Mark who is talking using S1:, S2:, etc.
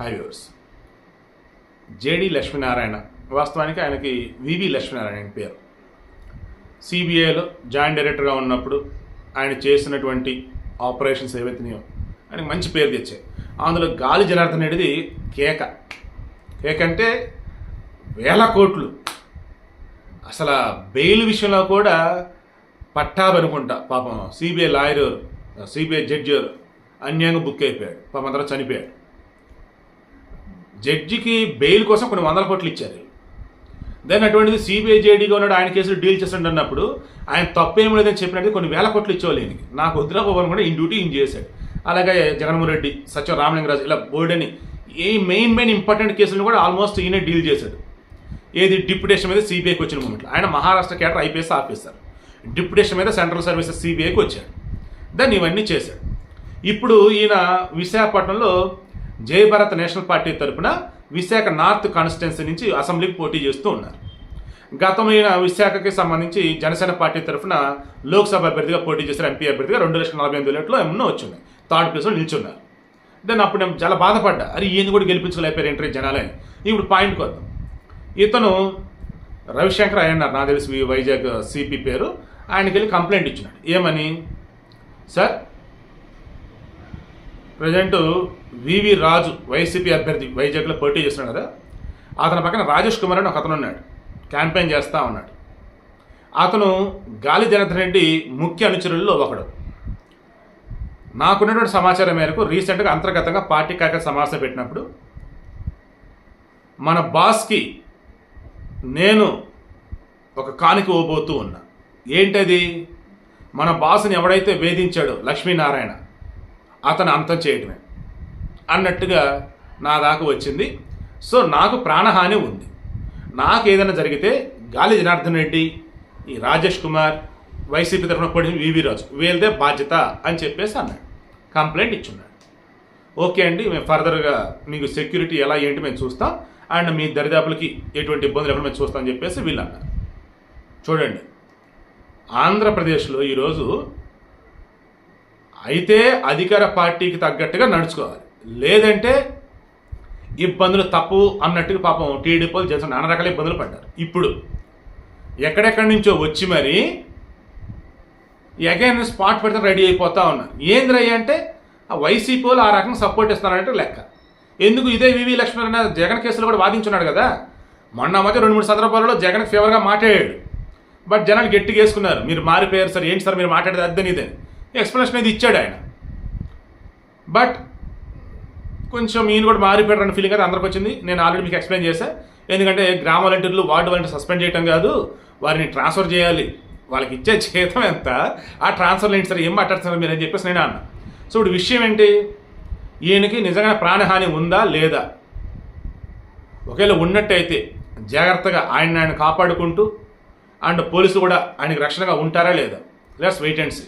S1: High JD Lakshminarayana వాస్తవానికి ఆయనకి వివి లక్ష్మీనారాయణ పేరు. సిబిఐలో జాయింట్ డైరెక్టర్గా ఉన్నప్పుడు ఆయన చేసినటువంటి ఆపరేషన్స్ ఏవైతున్నాయో ఆయనకు మంచి పేరు తెచ్చాయి. అందులో గాలి జనార్దన్ రెడ్డిది కేక. కేక అంటే వేల కోట్లు. అసలు బెయిల్ విషయంలో కూడా పట్టాబనుకుంటా పాపం. సిబిఐ లాయర్ సిబిఐ జడ్జి అన్యాయంగా బుక్ అయిపోయాడు. పాపం అందరూ చనిపోయాడు. జడ్జికి బెయిల్ కోసం కొన్ని వందల కోట్లు ఇచ్చారు. దెన్ అటువంటిది సిబిఐ జేడీగా ఉన్నాడు ఆయన కేసులు డీల్ చేస్తుండ అన్నప్పుడు ఆయన తప్పేం లేదని చెప్పినట్టు కొన్ని వేల కోట్లు ఇచ్చేవాళ్ళు ఈయనకి. నాకు వద్దురా కూడా ఇన్ డ్యూటీ ఈయన చేశాడు. అలాగే జగన్మోహన్ రెడ్డి సత్యం రామలింగరాజు ఇలా బోర్డని ఏ మెయిన్ మెయిన్ ఇంపార్టెంట్ కేసులను కూడా ఆల్మోస్ట్ ఈయనే డీల్ చేశాడు. ఏది డిప్యుటేషన్ మీద సిబిఐకి వచ్చిన మూమెంట్లో ఆయన Maharashtra cadre IPS officer deputation మీద సెంట్రల్ సర్వీసెస్ సిబిఐకి వచ్చాడు. దాన్ని ఇవన్నీ చేశాడు. ఇప్పుడు ఈయన విశాఖపట్నంలో జయ భారత్ నేషనల్ పార్టీ తరపున విశాఖ నార్త్ కాన్స్టిట్యున్సీ నుంచి అసెంబ్లీకి పోటీ చేస్తూ ఉన్నారు. గతమైన విశాఖకి సంబంధించి జనసేన పార్టీ తరఫున లోక్సభ అభ్యర్థిగా పోటీ చేసిన ఎంపీ అభ్యర్థిగా రెండు లక్షల నలభై ఎనిమిది వేలలో ఎన్నో వచ్చినాయి. థర్డ్ ప్లేస్లో నిల్చున్నారు. దాన్ని అప్పుడు నేను చాలా బాధపడ్డా. అరే ఈయన కూడా గెలిపించలేపారు ఎంట్రీ జనాలే. ఇప్పుడు పాయింట్కి వద్దాం ఇతను రవిశంకర్ అయ్యన్నారు. నా తెలిసి వైజాగ్ సిపి పేరు. ఆయనకి వెళ్ళి కంప్లైంట్ ఇచ్చినాడు. ఏమని? సార్ ప్రజెంట్ వివి రాజు వైసీపీ అభ్యర్థి వైజాగ్లో పోటీ చేస్తున్నాడు కదా. అతని పక్కన రాజేష్ కుమార్ అని ఒక అతను ఉన్నాడు. క్యాంపెయిన్ చేస్తూ ఉన్నాడు. అతను గాలి జనార్దన్ రెడ్డి ముఖ్య అనుచరుల్లో ఒకడు. నాకున్నటువంటి సమాచారం మేరకు రీసెంట్గా అంతర్గతంగా పార్టీ కార్యకర్త సమావేశం పెట్టినప్పుడు మన బాస్కి నేను ఒక కానుక ఇవ్వబోతూ ఉన్నా. ఏంటది? మన బాస్ని ఎవడైతే వేధించాడో లక్ష్మీనారాయణ. అతను అంతం చేయటమే. అన్నట్టుగా నా దాకా వచ్చింది. సో నాకు ప్రాణహాని ఉంది. నాకు ఏదైనా జరిగితే గాలి జనార్దన్ రెడ్డి ఈ రాజేష్ కుమార్ వైసీపీ తరఫున పడిన వివి రాజు వీళ్ళదే బాధ్యత అని చెప్పేసి అన్నాడు. కంప్లైంట్ ఇచ్చున్నాడు. ఓకే అండి మేము ఫర్దర్గా మీకు సెక్యూరిటీ ఎలా ఏంటి మేము చూస్తాం. అండ్ మీ దరిదాపులకి ఎటువంటి ఇబ్బందులు లేకుండా మేము చూస్తాం అని చెప్పేసి వీళ్ళు అన్నారు. చూడండి ఆంధ్రప్రదేశ్లో ఈరోజు అయితే అధికార పార్టీకి తగ్గట్టుగా నడుచుకోవాలి. లేదంటే ఇబ్బందులు తప్పు అన్నట్టుగా పాపం టీడీపీ జనసేన నానా రకాల ఇబ్బందులు పడ్డారు. ఇప్పుడు ఎక్కడెక్కడి నుంచో వచ్చి మరి అగైన్ స్పాట్ పెడితే రెడీ అయిపోతా ఉన్నారు. ఏంద్రయ్య అంటే ఆ వైసీపీ వాళ్ళు ఆ రకంగా సపోర్ట్ ఇస్తున్నారంటే లెక్క. ఎందుకు ఇదే వివి లక్ష్మణ జగన్ కేసులో కూడా వాదించున్నాడు కదా? మొన్న మధ్య రెండు మూడు సందర్భాలలో జగన్ ఫేవర్గా మాట్లాడాడు. బట్ జనాలు గట్టిగా వేసుకున్నారు. మీరు మారిపోయారు సార్ ఏంటి సార్ మీరు మాట్లాడేది అర్థం ఇదని ఎక్స్ప్లెనేషన్ అనేది ఇచ్చాడు ఆయన. బట్ కొంచెం ఈయన కూడా మారిపోయాడు అన్న ఫీలింగ్ అయితే అందరికి వచ్చింది. నేను ఆల్రెడీ మీకు ఎక్స్ప్లెయిన్ చేశా. ఎందుకంటే గ్రామ వాలంటీర్లు వార్డు వాలంటీర్ సస్పెండ్ చేయడం కాదు. వారిని ట్రాన్స్ఫర్ చేయాలి. వాళ్ళకి ఇచ్చే జీతం ఎంత? ఆ ట్రాన్స్ఫర్ ఏంటి సరే ఏం మాట్లాడుతున్నారు మీరు అని చెప్పేసి నేను అన్నా. సో ఇప్పుడు విషయం ఏంటి? ఈయనకి నిజంగా ప్రాణహాని ఉందా లేదా? ఒకవేళ ఉన్నట్టయితే జాగ్రత్తగా ఆయన ఆయన కాపాడుకుంటూ అండ్ పోలీసులు కూడా ఆయనకి రక్షణగా ఉంటారా లేదా? Let's wait and see